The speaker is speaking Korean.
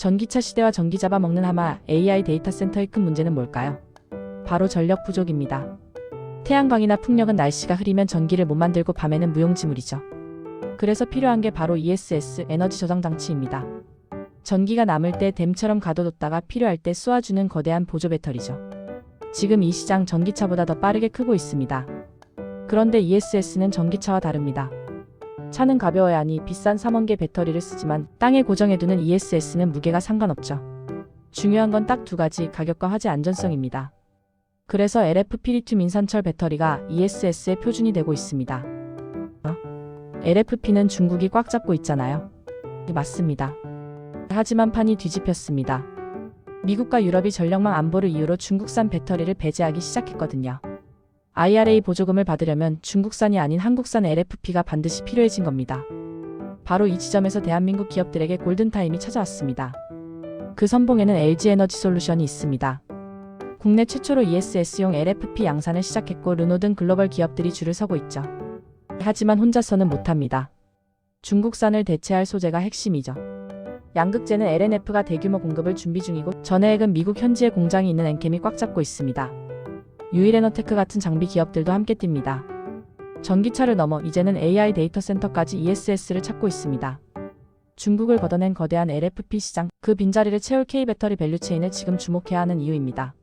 전기차 시대와 전기 잡아먹는 하마 AI 데이터 센터의 큰 문제는 뭘까요? 바로 전력 부족입니다. 태양광이나 풍력은 날씨가 흐리면 전기를 못 만들고 밤에는 무용지물이죠. 그래서 필요한 게 바로 ESS 에너지 저장 장치입니다. 전기가 남을 때 댐처럼 가둬뒀다가 필요할 때 쏘아주는 거대한 보조 배터리죠. 지금 이 시장 전기차보다 더 빠르게 크고 있습니다. 그런데 ESS는 전기차와 다릅니다. 차는 가벼워야 하니 비싼 3원계 배터리를 쓰지만 땅에 고정해두는 ESS는 무게가 상관없죠. 중요한 건 딱 두 가지 가격과 화재 안전성입니다. 그래서 LFP 리튬 인산철 배터리가 ESS의 표준이 되고 있습니다. 어? LFP는 중국이 꽉 잡고 있잖아요. 네, 맞습니다. 하지만 판이 뒤집혔습니다. 미국과 유럽이 전력망 안보를 이유로 중국산 배터리를 배제하기 시작했거든요. IRA 보조금을 받으려면 중국산이 아닌 한국산 LFP가 반드시 필요해진 겁니다. 바로 이 지점에서 대한민국 기업들에게 골든타임이 찾아왔습니다. 그 선봉에는 LG에너지 솔루션이 있습니다. 국내 최초로 ESS용 LFP 양산을 시작했고 르노 등 글로벌 기업들이 줄을 서고 있죠. 하지만 혼자서는 못합니다. 중국산을 대체할 소재가 핵심이죠. 양극재는 LNF가 대규모 공급을 준비 중이고 전해액은 미국 현지에 공장이 있는 엔캠이 꽉 잡고 있습니다. 유일에너테크 같은 장비 기업들도 함께 뜁니다. 전기차를 넘어 이제는 AI 데이터 센터까지 ESS를 찾고 있습니다. 중국을 걷어낸 거대한 LFP 시장, 그 빈자리를 채울 K 배터리 밸류체인을 지금 주목해야 하는 이유입니다.